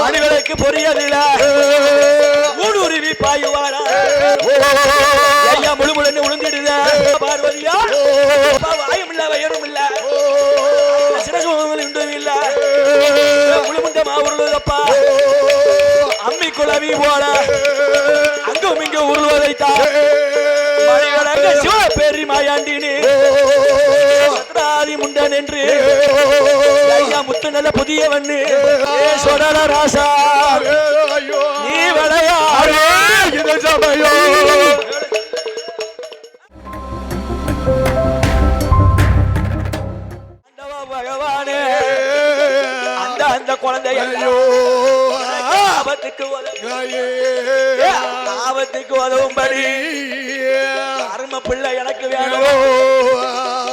மணிவிளக்கு பொரியதில ஊடுருவி பாயுவாரா? ஐயா முழு முழுன்னு உளுந்திடுத? பார்வதியா? வாயும் இல்ல வயரும் இல்ல இன்றும் இல்ல. முழுமுண்ட மாவுருளதப்பா. அம்மி குழவி போல அங்கும் இங்கு உருள்வதைத்தான் மணிகளங்க சிவபெரி மாயாண்டினி முண்டன் என்று. ஐயா முத்து நல்ல புதியவன்னு ஏ சொடல ராசா. நீ விளையாடு இது ஆண்டவா பகவானே அந்த அந்த குழந்தை ஐயோ. ஆபத்துக்கு உதவும். ஆபத்துக்கு உதவும்படி. அரும பிள்ளை எனக்கு வேணும்.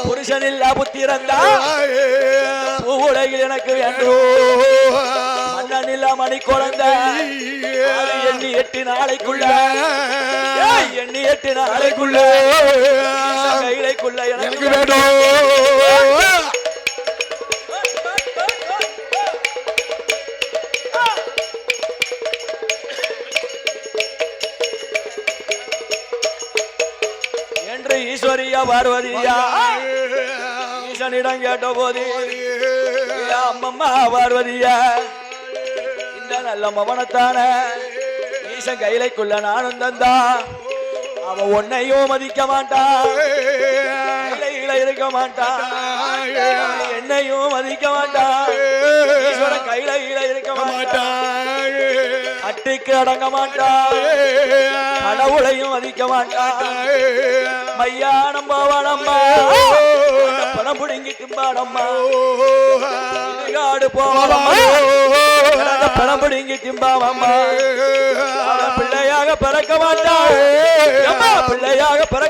புருஷன் இல்ல புத்திரந்தா பூவுலகில் எனக்கு வேண்டும் மன்னன் இல்ல மணி குழந்தை. எண்ணி எட்டு நாளைக்குள்ள. எண்ணி எட்டு நாளைக்குள்ள. எனக்கு எனக்கு ஐயா பார்வதியா ஈசனிடம் கேட்ட போது அம்மம்மா பார்வதியா இந்த நல்ல மவனத்தான ஈசன் கையிலைக்குள்ள நானும் தந்தா அவன் உன்னையும் மதிக்க மாட்டான் இருக்க மாட்டான் என்னையும் மதிக்க மாட்டான் ஈஸ்வரன் கையில இருக்க மாட்டான் அட்டைக்கு அடங்க மாட்டான் கடவுளையும் மதிக்க மாட்டான் மையானம் போவானம்மா பணம் புடுங்கி திம்பாடம்மா காடு போவானம்மா பணம் புடுங்கி திம்பாவம்மா பிள்ளையாக பிறக்க மாட்டான் பிள்ளையாக பிறக்க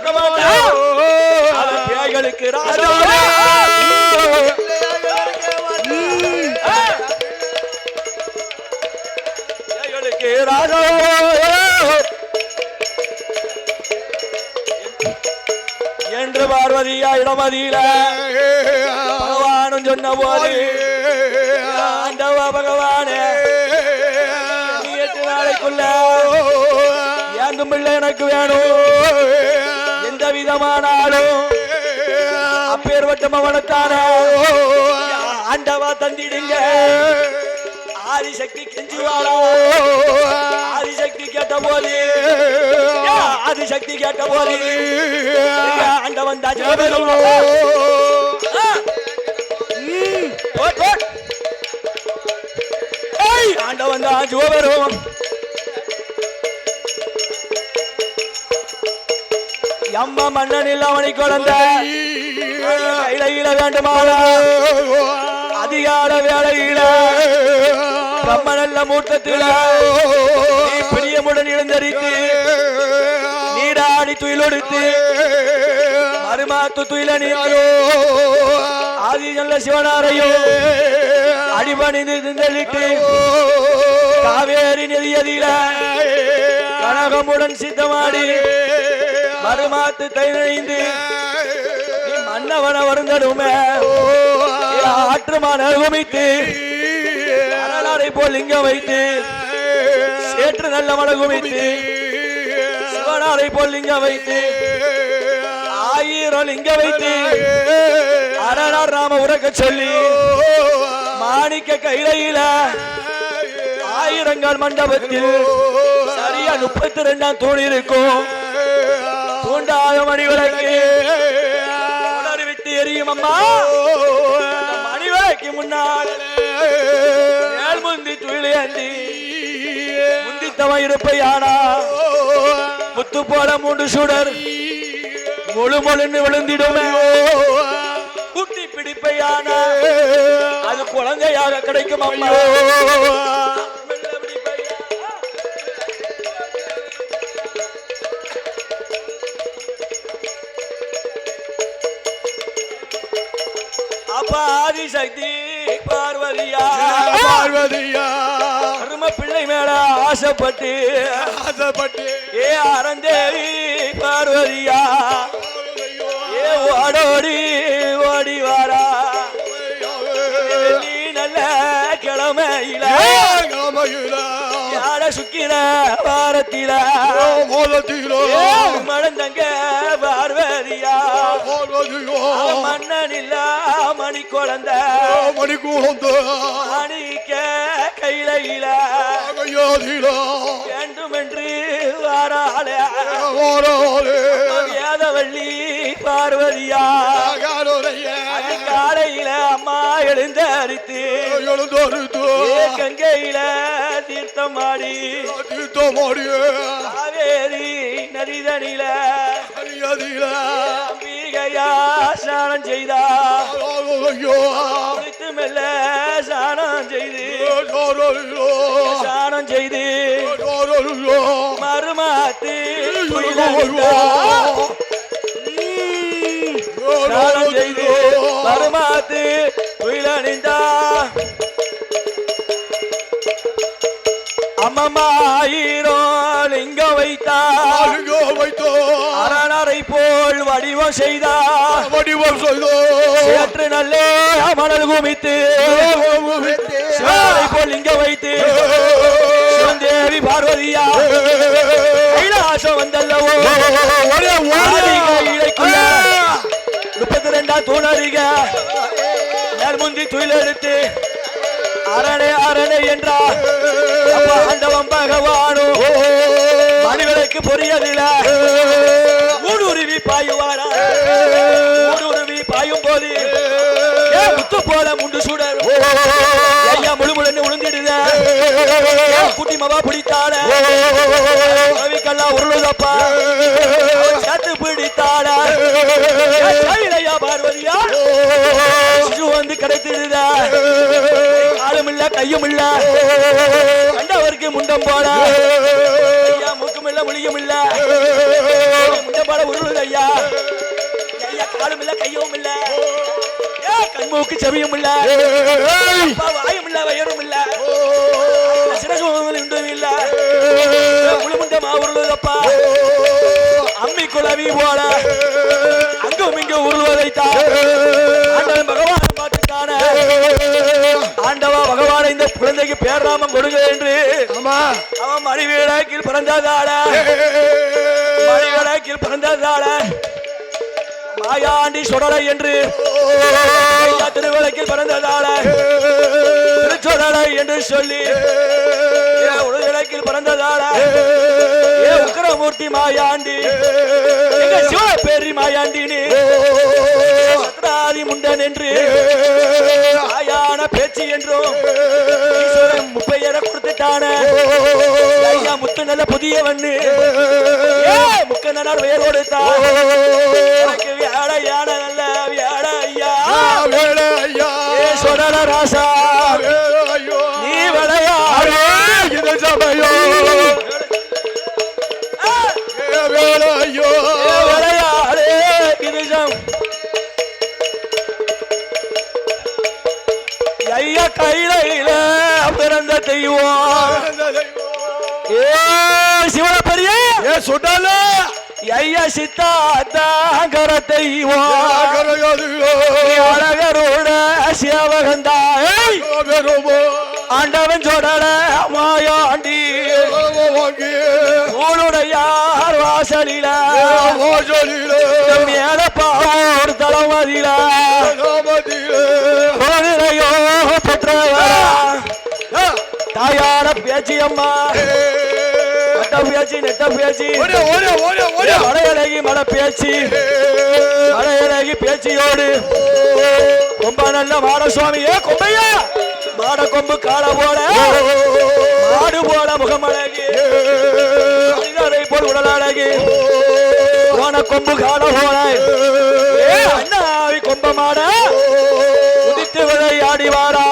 பாதியில பகவானும் சொன்ன போது ஆண்டவா பகவானே நீ எட்டு நாளைக்குள்ள ஏங்கும் பிள்ளை எனக்கு வேணும். எந்த விதமானாலும் அப்பேர்வட்டம் அவனுக்கான ஆண்டவா தந்திடுங்க. ஆதிசக்தி கெஞ்சுவாரோ? ஆதிசக்தி கேட்ட போது ஆதிசக்தி கேட்ட போது ஆண்டவன் தாச்சு ஆண்டவன் தான் ஜோபரும் எம்ம மன்னன் இல்லாமணி குழந்தை கையில ஈழ வேண்டுமாளா அதிகார வேலையில பிரம்ம நல்ல மூட்டத்தில பிரியமுடன் எழுந்தரித்து நீராடி துயிலொடுத்து அருமாத்து துயில நீரோ ஆதி நல்ல சிவனாரையோ அடிபணிந்து நின்றலிட்டு காவேரி நதியதில கனகமுடன் சித்தமாடி மறுமாத்து தைநழிந்து மன்னவன வருந்தடுமே ஆற்றுமான குமித்து வரலாறை போல் லிங்கம் வைத்து சேற்று நல்ல மன குமித்து சிவனாரை போல் லிங்கம் வைத்து ஆயிரம் இங்க வைத்து அரணார் நாம உறக்க சொல்லி மாணிக்க கையில ஆயிரங்கால் மண்டபத்தில் சரியா முப்பத்தி ரெண்டாம் தூண் இருக்கும். தூண்டாத மணி விளக்கு உணர்வு எரியும் அம்மா. மணி விளக்கு முன்னால். முந்தி துயிலேந்தி முந்தித்தவன் இருப்பையானா முத்து போல மூன்று சுடர். முழு முழுன்னு விழுந்திடுமே. குட்டி பிடிப்பையானா அது குழந்தையாக கிடைக்கும் அம்மா. அப்பா ஆதிசக்தி. பார்வதியா? பார்வதியா? அரும பிள்ளை மேல ஆசைப்பட்டு ஆசைப்பட்டு. ஏ அரஞ்சேரி பார்வதியா? ஏ ஓடோடி ஓடி வாரா நல்ல கிழமையில கிழமையில. வாரத்தில. மோதத்திலோ மழந்தங்க பார்வதியா? பார்வதியோ? மன்னன் இல்ல மணி குழந்தை. மணிக்கூந்த மணிக்க கையில கையாதிலோ வேண்டுமென்று வாராலே வேதவள்ளி பார்வதியா. காலையில அம்மா எழுந்தரித்து. எழுந்தொருத்தோ ஏ கங்கையில தீர்த்தமாடி தீர்த்தமாடியே காவேரி நதிதனில அரியதில அம்பிகையா ஸ்நானம் செய்தா? குளித்து மெல்ல ஸ்நானம் செய்து. ஸ்நானம் செய்து. மறுமாத்து ஸ்நானம் செய்து மறுமாத்து துயிலணிந்தா அம்மம்மாயிரம் லிங்க வைத்தா அருகோ வைத்தோ அரணரை போல் வடிவம் செய்தா வடிவம் செய்தோ சேற்று நல்லே மணல் குமித்து சிவனை போல் லிங்க வைத்து சிவந்தேவி பார்வதியா கைலாசம் வந்தல்லவோ முப்பத்தி ரெண்டா தூணறிக நேர்முந்தி துயில் எடுத்து அரணே அரணே என்றார். அப்ப ஆண்டவன் பகவானும் பொரியதில ஊடுருவி பாயுவாரா ஊடுருவி பாயும் போது. முத்து போல முண்டு சுடர். ஐயா முழு முழுன்னு உளுந்திடுத குட்டி மவா பிடித்தாட. கவிக்கல்லா உருளுதப்பா. சத்து பிடித்தாட. ஐயா பார்வதியா. சிசு வந்து கிடைத்திடுத. காலும் இல்ல கையும் இல்ல கண்டவருக்கு முண்டம் போட. இல்ல முழியும் இல்ல முண்டம் போல உருளுது ஐயா ஐயா காலும் இல்ல கையும் இல்ல. கண்மூக்கு செவியும் இல்ல வாயும் இல்ல வயரும் இல்ல. இண்டும் இல்ல முழுமுண்டமா உருளுதப்பா. அம்மி குழவி போல. அங்கும் இங்கும் உருள்வதைத்தான். பகவான் ஆண்டவா பகவான் இந்த குழந்தைக்கு பேராமம் கொடுங்க என்று ஆமா அவன் மணிவிளக்கில் பிறந்ததால மணிவிளக்கில் பிறந்ததால மாயாண்டி சுடலை என்று திருவிளக்கில் பிறந்ததால திருச்சொடலை என்று சொல்லி ஏ உலகிழக்கில் பிறந்ததால ஏ உக்கரமூர்த்தி மாயாண்டி எங்க சிவபேரி மாயாண்டினி சத்ராதி முண்டன் என்று என்றும் முப்பெயரை கொடுத்துட்டான. ஐயா முத்து நல்ல புதிய வண்ணு முக்க நன்னார் பெயர் கொடுத்தா எனக்கு வியாழ யான நல்ல வியாழ ஐயா. சொடல ராசா. நீ விளையாடு. இது சமயம் சிவனப்பரிய. ஏ சுடல ஐயா சித்தாத்தாங்கர தெய்வம். கரையாதியோ அழகரோட சிவகந்தா. ஆண்டவன் சொடல மாயாண்டி. ஊருடையார் வாசலில மேல பாவூர் தளமதில பெற்றவரா. தாயார பேச்சு அம்மா. மட்ட பேச்சு நெட்ட பேச்சு. மலையழகி மலை பேச்சு. மலையழகி பேச்சியோடு. ரொம்ப நல்ல மாட சுவாமியே கொம்பையா. மாட கொம்பு கால போல. மாடு போல முகமழகி மனிதரை போல் உடல் அழகி. போன கொம்பு கால போல. அண்ணாவி கொம்ப மாட. உதித்து விளையாடி வாடா.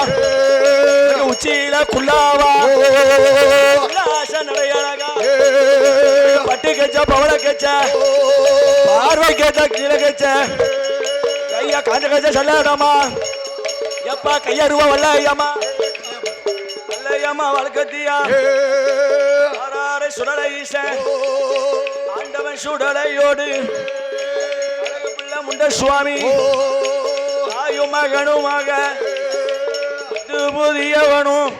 உச்சியில நடையழகா பட்டு கச்சா பவள கச்சா பார்வை கேச்சா கீழே கச்சா கையா காஞ்ச கச்சா சொல்லாடாமா எப்பா கையா ரூபா கையருவா வல்லையம்மா வல்லையம்மா வழக்கத்தியா ஆறாரை சுடலை ஈச ஆண்டவன் சுடலையோடு அழகு பிள்ளை முண்ட சுவாமி தாயும் மகனுமாக புதியவனும்